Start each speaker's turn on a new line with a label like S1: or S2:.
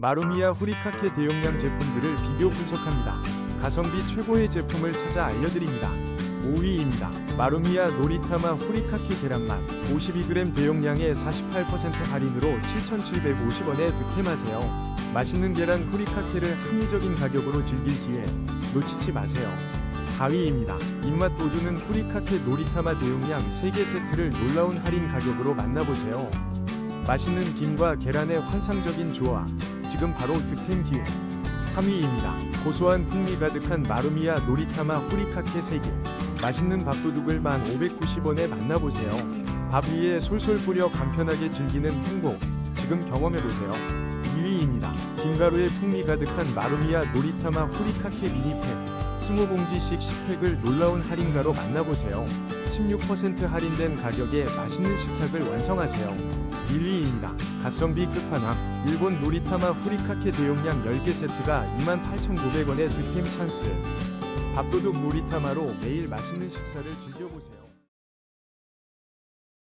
S1: 마루미야 후리카케 대용량 제품들을 비교 분석합니다. 가성비 최고의 제품을 찾아 알려드립니다. 5위입니다. 마루미야 노리타마 후리카케 계란맛 52g 대용량에 48% 할인으로 7,750원에 득템하세요. 맛있는 계란 후리카케를 합리적인 가격으로 즐길 기회 놓치지 마세요. 4위입니다. 입맛 돋우는 후리카케 노리타마 대용량 3개 세트를 놀라운 할인 가격으로 만나보세요. 맛있는 김과 계란의 환상적인 조화. 지금 바로 득템 기회. 3위입니다. 고소한 풍미 가득한 마루미야 노리타마 후리카케 3개. 맛있는 밥도둑을 1,590원에 만나보세요. 밥 위에 솔솔 뿌려 간편하게 즐기는 행복. 지금 경험해보세요. 2위입니다. 김가루의 풍미 가득한 마루미야 노리타마 후리카케 미니팩. 20봉지씩 10팩을 놀라운 할인가로 만나보세요. 16% 할인된 가격에 맛있는 식탁을 완성하세요. 1위입니다. 가성비 끝판왕 일본 노리타마 후리카케 대용량 10개 세트가 28,900원의 득템 찬스 밥도둑 노리타마로 매일 맛있는 식사를 즐겨보세요.